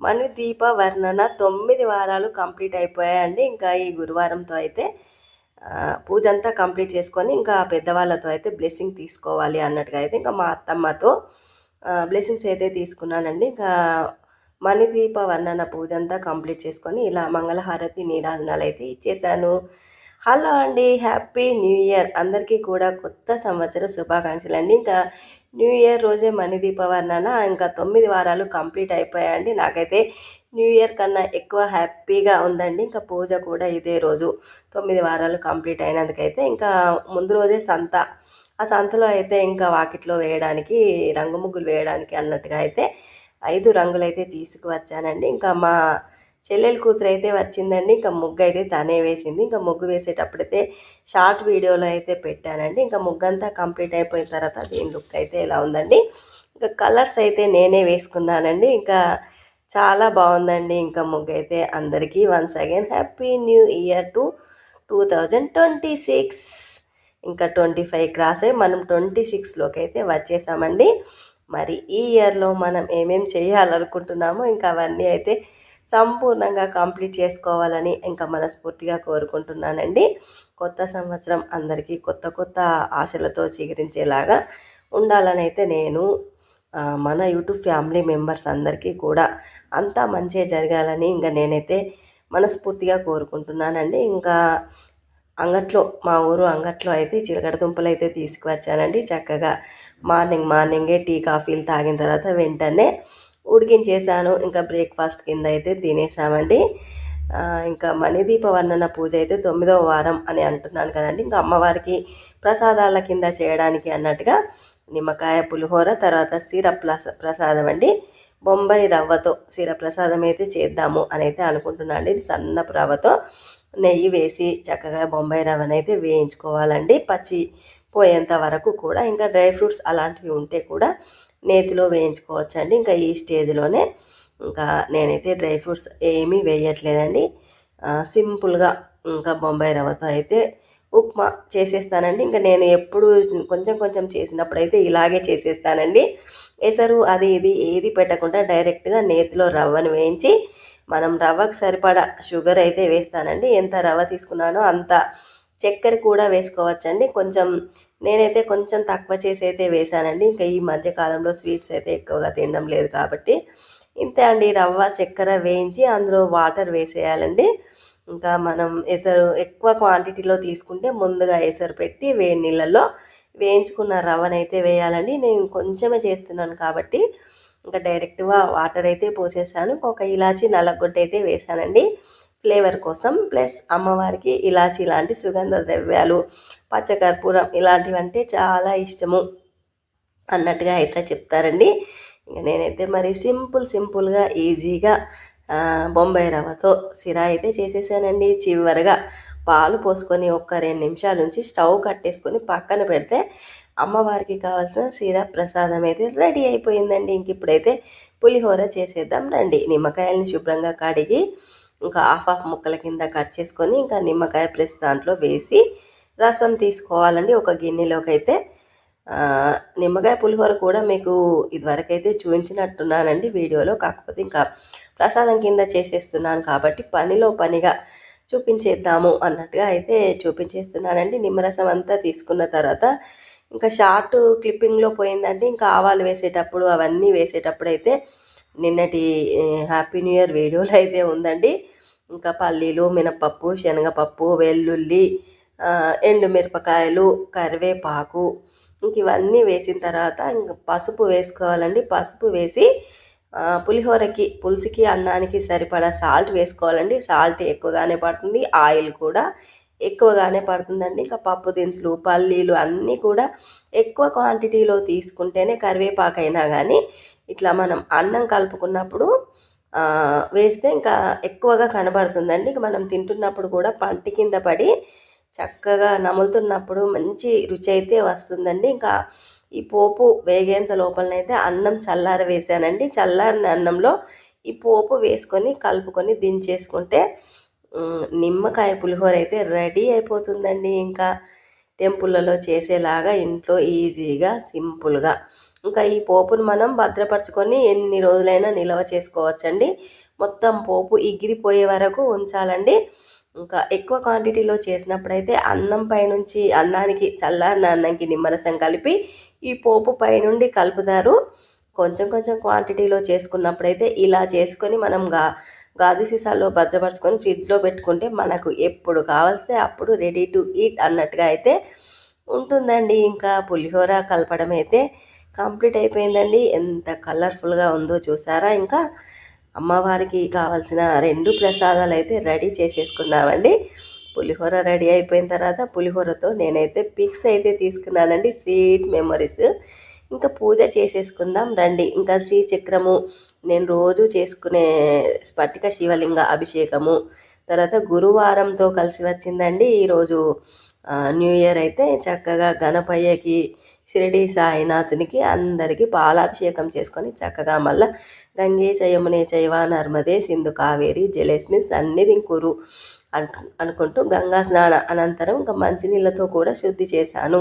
మణి దీప వర్ణన తొమ్మిది వారాలు కంప్లీట్ అయిపోయాయండి. ఇంకా ఈ గురువారంతో అయితే పూజంతా పూజ అంతా కంప్లీట్ చేసుకొని ఇంకా పెద్దవాళ్ళతో అయితే బ్లెస్సింగ్ తీసుకోవాలి అన్నట్టుగా అయితే ఇంకా మా అత్తమ్మతో బ్లెస్సింగ్స్ అయితే తీసుకున్నానండి. ఇంకా మణిద్వీప వర్ణన పూజ అంతా కంప్లీట్ చేసుకొని ఇలా మంగళహారతి నీరాజనాలు అయితే ఇచ్చేసాను హలో అండి హ్యాపీ న్యూ ఇయర్. అందరికీ కూడా కొత్త సంవత్సర శుభాకాంక్షలు అండి ఇంకా న్యూ ఇయర్ రోజే మణిదీప వర్ణన ఇంకా తొమ్మిది వారాలు కంప్లీట్ అయిపోయాయండి. నాకైతే న్యూ ఇయర్ కన్నా ఎక్కువ హ్యాపీగా ఉందండి. ఇంకా పూజ కూడా ఇదే రోజు తొమ్మిది వారాలు కంప్లీట్ అయినందుకైతే ఇంకా ముందు రోజే సంత. ఆ సంతలో అయితే ఇంకా వాకిట్లో వేయడానికి రంగు ముగ్గులు వేయడానికి అన్నట్టుగా అయితే ఐదు రంగులైతే తీసుకువచ్చానండి. ఇంకా మా చెల్లెలు కూతురు అయితే వచ్చిందండి. ఇంకా ముగ్గు అయితే తనే వేసింది. ఇంకా ముగ్గు వేసేటప్పుడైతే షార్ట్ వీడియోలో అయితే పెట్టానండి. ఇంకా ముగ్గు అంతా కంప్లీట్ అయిపోయిన తర్వాత దీని లుక్ అయితే ఎలా ఉందండి. ఇంకా కలర్స్ అయితే నేనే వేసుకున్నానండి. ఇంకా చాలా బాగుందండి. ఇంకా ముగ్గు అయితే అందరికీ once again happy new year to two thousand twenty six ఇంకా ట్వంటీ ఫైవ్ క్రాస్ అయ్యి మనం ట్వంటీ సిక్స్లోకి అయితే వచ్చేసామండి. మరి ఈ ఇయర్లో మనం ఏమేమి చేయాలనుకుంటున్నామో ఇంకా అవన్నీ అయితే సంపూర్ణంగా కంప్లీట్ చేసుకోవాలని ఇంకా మనస్ఫూర్తిగా కోరుకుంటున్నానండి. కొత్త సంవత్సరం అందరికీ కొత్త కొత్త ఆశలతో చిగురించేలాగా ఉండాలని అయితే నేను మన యూట్యూబ్ ఫ్యామిలీ మెంబర్స్ అందరికీ కూడా అంతా మంచిగా జరగాలని ఇంకా నేనైతే మనస్ఫూర్తిగా కోరుకుంటున్నానండి. ఇంకా అంగట్లో మా ఊరు అంగట్లో అయితే చిలకడ దుంపలు అయితే తీసుకువచ్చానండి. చక్కగా మార్నింగ్ మార్నింగే టీ కాఫీలు తాగిన తర్వాత వెంటనే ఉడికించేసాను. ఇంకా బ్రేక్ఫాస్ట్ కింద అయితే తినేసామండి ఇంకా మణిదీప వర్ణన పూజ అయితే తొమ్మిదవ వారం అని అంటున్నాను కదండి. ఇంకా అమ్మవారికి ప్రసాదాల కింద చేయడానికి అన్నట్టుగా నిమ్మకాయ పులిహోర తర్వాత సీర ప్రసాదం అండి. బొంబాయి రవ్వతో సీర ప్రసాదం అయితే చేద్దాము అని అయితే అనుకుంటున్నాను అండి. ఇది సన్నపు రవ్వతో నెయ్యి వేసి చక్కగా బొంబాయి రవ్వను అయితే వేయించుకోవాలండి. పచ్చి పోయేంత వరకు కూడా ఇంకా డ్రై ఫ్రూట్స్ అలాంటివి ఉంటే కూడా నేతిలో వేయించుకోవచ్చండి. ఇంకా ఈ స్టేజ్లోనే ఇంకా నేనైతే డ్రై ఫ్రూట్స్ ఏమీ వేయట్లేదండి. సింపుల్గా ఇంకా బొంబాయి రవ్వతో అయితే ఉప్మా చేసేస్తానండి. ఇంకా నేను ఎప్పుడు కొంచెం కొంచెం చేసినప్పుడు అయితే ఇలాగే చేసేస్తానండి. ఎసరు అది ఇది ఏది పెట్టకుండా డైరెక్ట్గా నేతిలో రవ్వను వేయించి మనం రవ్వకు సరిపడా షుగర్ అయితే వేస్తానండి. ఎంత రవ్వ తీసుకున్నానో అంత చక్కెర కూడా వేసుకోవచ్చండి. కొంచెం నేనైతే కొంచెం తక్కువ చేసి అయితే వేసానండి ఇంకా ఈ మధ్యకాలంలో స్వీట్స్ అయితే ఎక్కువగా తినడం లేదు కాబట్టి. ఇంతే అండి. రవ్వ చక్కెర వేయించి అందులో వాటర్ వేసేయాలండి. ఇంకా మనం ఎసరు ఎక్కువ క్వాంటిటీలో తీసుకుంటే ముందుగా ఎసరు పెట్టి వేడి నీళ్ళల్లో వేయించుకున్న రవ్వనైతే వేయాలండి. నేను కొంచెమే చేస్తున్నాను కాబట్టి. ఇంకా డైరెక్ట్గా వాటర్ అయితే పోసేసాను. ఒక ఇలాచి నల్లగొడ్డ అయితే వేసానండి ఫ్లేవర్ కోసం ప్లస్ అమ్మవారికి ఇలాచి ఇలాంటి సుగంధ ద్రవ్యాలు పచ్చకర్పూరం ఇలాంటివి అంటే చాలా ఇష్టము అన్నట్టుగా అయితే చెప్తారండి. ఇంకా నేనైతే మరి సింపుల్ సింపుల్గా ఈజీగా బొంబాయి రవ్వతో సిరా అయితే చేసేసానండి. చివరిగా పాలు పోసుకొని ఒక్క రెండు నిమిషాల నుంచి స్టవ్ కట్టేసుకొని పక్కన పెడితే అమ్మవారికి కావాల్సిన సిరా ప్రసాదం అయితే రెడీ అయిపోయిందండి. ఇంక ఇప్పుడైతే పులిహోర చేసేద్దాం రండి. నిమ్మకాయలని శుభ్రంగా కడిగి ఇంకా హాఫ్ హాఫ్ ముక్కల కింద కట్ చేసుకొని ఇంకా నిమ్మకాయ ప్రెస్ దాంట్లో వేసి రసం తీసుకోవాలండి. ఒక గిన్నెలోకి అయితే నిమ్మకాయ పులిహోర కూడా మీకు ఇదివరకైతే చూపించినట్టున్నానండి వీడియోలో. కాకపోతే ఇంకా ప్రసాదం కింద చేసేస్తున్నాను కాబట్టి పనిలో పనిగా చూపించేద్దాము అన్నట్టుగా అయితే చూపించేస్తున్నానండి. నిమ్మరసం అంతా తీసుకున్న తర్వాత ఇంకా షార్ట్ క్లిప్పింగ్లో పోయిందంటే ఇంకా ఆవాలు వేసేటప్పుడు అవన్నీ వేసేటప్పుడు అయితే నిన్నటి హ్యాపీ న్యూ ఇయర్ వీడియోలు అయితే ఉందండి. ఇంకా పల్లీలు మినపప్పు శనగపప్పు వెల్లుల్లి ఎండుమిరపకాయలు కరివేపాకు ఇంక ఇవన్నీ వేసిన తర్వాత ఇంక పసుపు వేసుకోవాలండి. పసుపు వేసి పులిహోరకి పులుసుకి అన్నానికి సరిపడా సాల్ట్ వేసుకోవాలండి. సాల్ట్ ఎక్కువగానే పడుతుంది. ఆయిల్ కూడా ఎక్కువగానే పడుతుందండి. ఇంకా పప్పు దినుసులు పల్లీలు అన్నీ కూడా ఎక్కువ క్వాంటిటీలో తీసుకుంటేనే కరివేపాకు అయినా కానీ ఇట్లా మనం అన్నం కలుపుకున్నప్పుడు వేస్తే ఇంకా ఎక్కువగా కనబడుతుందండి. ఇంకా మనం తింటున్నప్పుడు కూడా పంటి కింద పడి చక్కగా నములుతున్నప్పుడు మంచి రుచి అయితే వస్తుందండి. ఇంకా ఈ పోపు వేగేంత లోపలనైతే అన్నం చల్లార వేసానండి. చల్లారిన అన్నంలో ఈ పోపు వేసుకొని కలుపుకొని దించేసుకుంటే నిమ్మకాయ పులిహోర అయితే రెడీ అయిపోతుందండి. ఇంకా టెంపుల్లలో చేసేలాగా ఇంట్లో ఈజీగా సింపుల్గా. ఇంకా ఈ పోపును మనం భద్రపరచుకొని ఎన్ని రోజులైనా నిల్వ చేసుకోవచ్చండి. మొత్తం పోపు ఎగిరిపోయే వరకు ఉంచాలండి. ఇంకా ఎక్కువ క్వాంటిటీలో చేసినప్పుడైతే అన్నం పైనుంచి అన్నానికి చల్లారిన అన్నంకి నిమ్మరసం కలిపి ఈ పోపు పైనుండి కలుపుతారు. కొంచెం కొంచెం క్వాంటిటీలో చేసుకున్నప్పుడైతే ఇలా చేసుకొని మనంగా గాజు సీసాల్లో భద్రపరచుకొని ఫ్రిడ్జ్లో పెట్టుకుంటే మనకు ఎప్పుడు కావాల్స్తే అప్పుడు రెడీ టు ఈట్ అన్నట్టుగా అయితే ఉంటుందండి. ఇంకా పులిహోర కలపడం అయితే కంప్లీట్ అయిపోయిందండి. ఎంత కలర్ఫుల్గా ఉందో చూసారా? ఇంకా అమ్మవారికి కావాల్సిన రెండు ప్రసాదాలు అయితే రెడీ చేసేసుకున్నామండి. పులిహోర రెడీ అయిపోయిన తర్వాత పులిహోరతో నేనైతే పిక్స్ అయితే తీసుకున్నానండి. Sweet memories. ఇంకా పూజ చేసేసుకుందాం రండి. ఇంకా శ్రీచక్రము నేను రోజు చేసుకునే స్ఫటిక శివలింగ అభిషేకము. తర్వాత గురువారంతో కలిసి వచ్చిందండి ఈరోజు న్యూ ఇయర్ అయితే చక్కగా గణపయ్యకి షిరిడి సాయినాథునికి అందరికీ పాలాభిషేకం చేసుకొని చక్కగా మళ్ళీ గంగే చయమునే చైవ నర్మదే సింధు కావేరి జలేస్మి సన్నిధి కురు అనుకుంటూ గంగా స్నాన అనంతరం ఇంకా మంచినీళ్ళతో కూడా శుద్ధి చేశాను.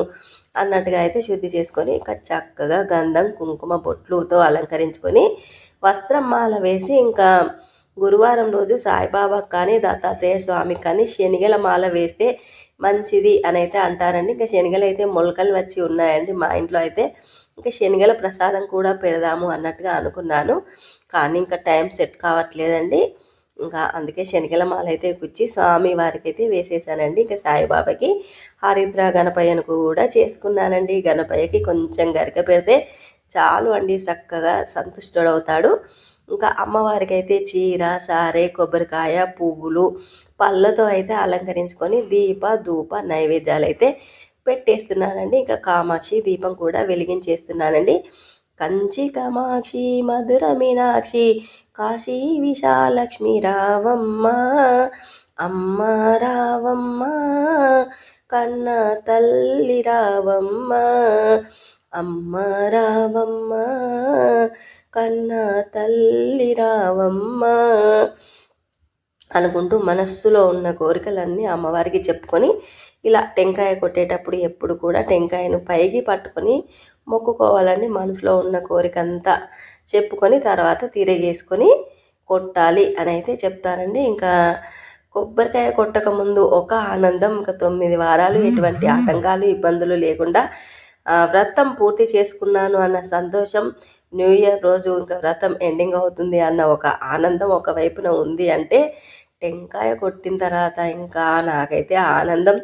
అన్నట్టుగా అయితే శుద్ధి చేసుకొని ఇంకా చక్కగా గంధం కుంకుమ బొట్లుతో అలంకరించుకొని వస్త్రం మాల వేసి ఇంకా గురువారం రోజు సాయిబాబాకి కానీ దత్తాత్రేయ స్వామికి కానీ శనిగల మాల వేస్తే మంచిది అని అయితే అంటారండి. ఇంకా శనిగలు అయితే మొలకలు వచ్చి ఉన్నాయండి మా ఇంట్లో అయితే. ఇంకా శనిగల ప్రసాదం కూడా పెడదాము అన్నట్టుగా అనుకున్నాను. కానీ ఇంకా టైం సెట్ కావట్లేదండి. ఇంకా అందుకే శనగల మాల అయితే కుచ్చి స్వామి వారికి అయితే వేసేసానండి. ఇంకా సాయిబాబాకి హరిద్ర గణపయ్యను కూడా చేసుకున్నానండి. గణపయ్యకి కొంచెం గరిక పెడితే చాలు అండి చక్కగా సంతుష్టుడవుతాడు. ఇంకా అమ్మవారికి అయితే చీర సారే కొబ్బరికాయ పువ్వులు పళ్ళతో అయితే అలంకరించుకొని దీప ధూప నైవేద్యాలు అయితే పెట్టేస్తున్నానండి. ఇంకా కామాక్షి దీపం కూడా వెలిగించేస్తున్నానండి. కంచి కమాక్షి మధుర మీనాక్షి కాశీ విశాలక్ష్మి రావమ్మ అమ్మ రావమ్మ కన్న తల్లి రావమ్మ అమ్మ రావమ్మ కన్న తల్లి రావమ్మ అనుకుంటూ మనస్సులో ఉన్న కోరికలన్నీ అమ్మవారికి చెప్పుకొని ఇలా టెంకాయ కొట్టేటప్పుడు ఎప్పుడు కూడా టెంకాయను పైకి పట్టుకొని మొక్కుకోవాలని మనసులో ఉన్న కోరిక అంతా చెప్పుకొని తర్వాత తిరిగేసుకొని కొట్టాలి అని అయితే చెప్తారండి. ఇంకా కొబ్బరికాయ కొట్టక ముందు ఒక ఆనందం ఇంకా తొమ్మిది వారాలు ఎటువంటి ఆటంకాలు ఇబ్బందులు లేకుండా వ్రతం పూర్తి చేసుకున్నాను అన్న సంతోషం న్యూ ఇయర్ రోజు ఇంకా వ్రతం ఎండింగ్ అవుతుంది అన్న ఒక ఆనందం ఒకవైపున ఉంది అంటే టెంకాయ కొట్టిన తర్వాత ఇంకా నాకైతే ఆనందం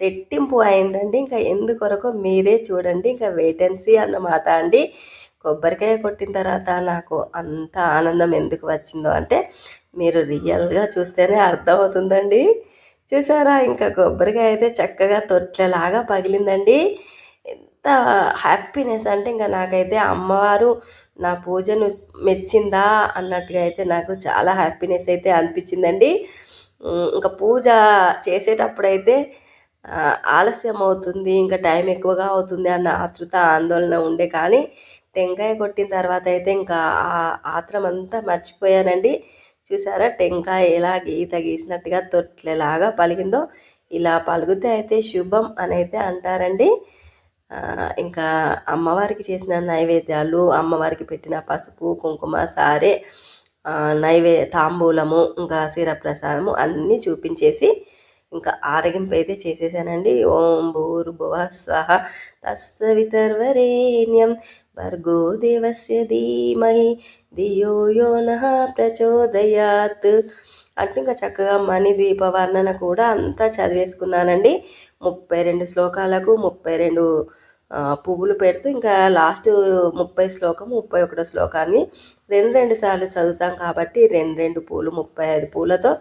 రెట్టింపు అయిందండి. ఇంకా ఎందుకొరకు మీరే చూడండి. ఇంకా వేటెన్సీ అన్నమాట అండి. కొబ్బరికాయ కొట్టిన తర్వాత నాకు అంత ఆనందం ఎందుకు వచ్చిందో అంటే మీరు రియల్గా చూస్తేనే అర్థమవుతుందండి. చూసారా? ఇంకా కొబ్బరికాయ అయితే చక్కగా తొట్లలాగా పగిలిందండి. ఎంత హ్యాపీనెస్ అంటే ఇంకా నాకైతే అమ్మవారు నా పూజను మెచ్చిందా అన్నట్టుగా అయితే నాకు చాలా హ్యాపీనెస్ అయితే అనిపించిందండి. ఇంకా పూజ చేసేటప్పుడైతే ఆలస్యం అవుతుంది ఇంకా టైం ఎక్కువగా అవుతుంది అన్న ఆతృత ఆందోళన ఉండే. కానీ టెంకాయ కొట్టిన తర్వాత అయితే ఇంకా ఆ ఆత్రం అంతా మర్చిపోయానండి. చూసారా టెంకాయ ఎలా గీత గీసినట్టుగా తొట్లెలాగా పలిగిందో ఇలా పలుగుతే అయితే శుభం అని అయితే అంటారండి ఇంకా అమ్మవారికి చేసిన నైవేద్యాలు అమ్మవారికి పెట్టిన పసుపు కుంకుమ సారే నైవే తాంబూలము ఇంకా శిరప్రసాదము అన్నీ చూపించేసి ఇంకా ఆరగింపు అయితే చేసేసానండి. ఓం భూర్భువ స్వహ తస్సవితర్వరేణ్యం భర్గో దేవస్య ధీమహి ధియో యో ప్రచోదయాత్. అంటే ఇంకా చక్కగా మణి దీప వర్ణన కూడా అంతా చదివేసుకున్నానండి. ముప్పై రెండు శ్లోకాలకు ముప్పై రెండు పువ్వులు పెడుతూ ఇంకా లాస్ట్ ముప్పై శ్లోకం ముప్పై ఒకటో శ్లోకాన్ని రెండు రెండు సార్లు చదువుతాం కాబట్టి రెండు రెండు పూలు ముప్పై ఐదు పూలతో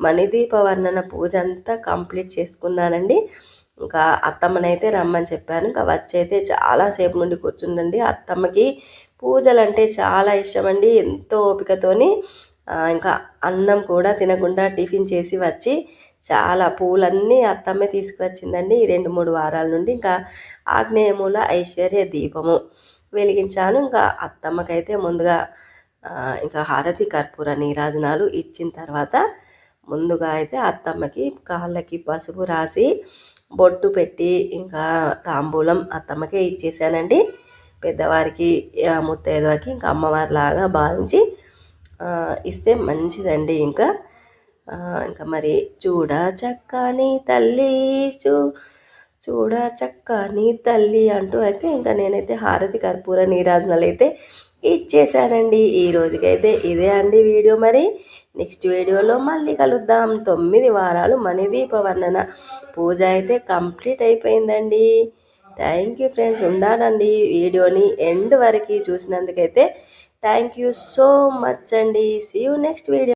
మణిదీప వర్ణన పూజ అంతా కంప్లీట్ చేసుకున్నానండి. ఇంకా అత్తమ్మనైతే రమ్మని చెప్పాను. ఇంకా వచ్చైతే చాలాసేపు నుండి కూర్చుండండి అత్తమ్మకి పూజలు అంటే చాలా ఇష్టం అండి ఎంతో ఓపికతోని ఇంకా అన్నం కూడా తినకుండా టిఫిన్ చేసి వచ్చి చాలా పూలన్నీ అత్తమ్మే తీసుకువచ్చిందండి. ఈ రెండు మూడు వారాల నుండి ఇంకా ఆగ్నేయమూల ఐశ్వర్య దీపము వెలిగించాను. ఇంకా అత్తమ్మకైతే ముందుగా ఇంకా హారతి కర్పూర నీరాజనాలు ఇచ్చిన తర్వాత ముందుగా అయితే అత్తమ్మకి కాళ్ళకి పసుపు రాసి బొట్టు పెట్టి ఇంకా తాంబూలం అత్తమ్మకే ఇచ్చేసానండి. పెద్దవారికి ఆ, ఇంకా అమ్మవారిలాగా భావించి ఇస్తే మంచిదండి. ఇంకా ఇంకా మరి చూడ చక్కని తల్లి చూ చూడ చక్కని తల్లి అంటూ అయితే ఇంకా నేనైతే హారతి కర్పూర నీరాజనాలు అయితే ఇచ్చేసానండి ఈ రోజుకైతే ఇదే అండి వీడియో మరి. నెక్స్ట్ వీడియోలో మళ్ళీ కలుద్దాం. తొమ్మిది వారాలు మణిదీప వర్ణన పూజ అయితే కంప్లీట్ అయిపోయిందండి. Thank you friends. ఉండాలండి. వీడియోని ఎండ్ వరకు చూసినందుకైతే థ్యాంక్ యూ సో మచ్ అండి సీ యూ నెక్స్ట్ వీడియో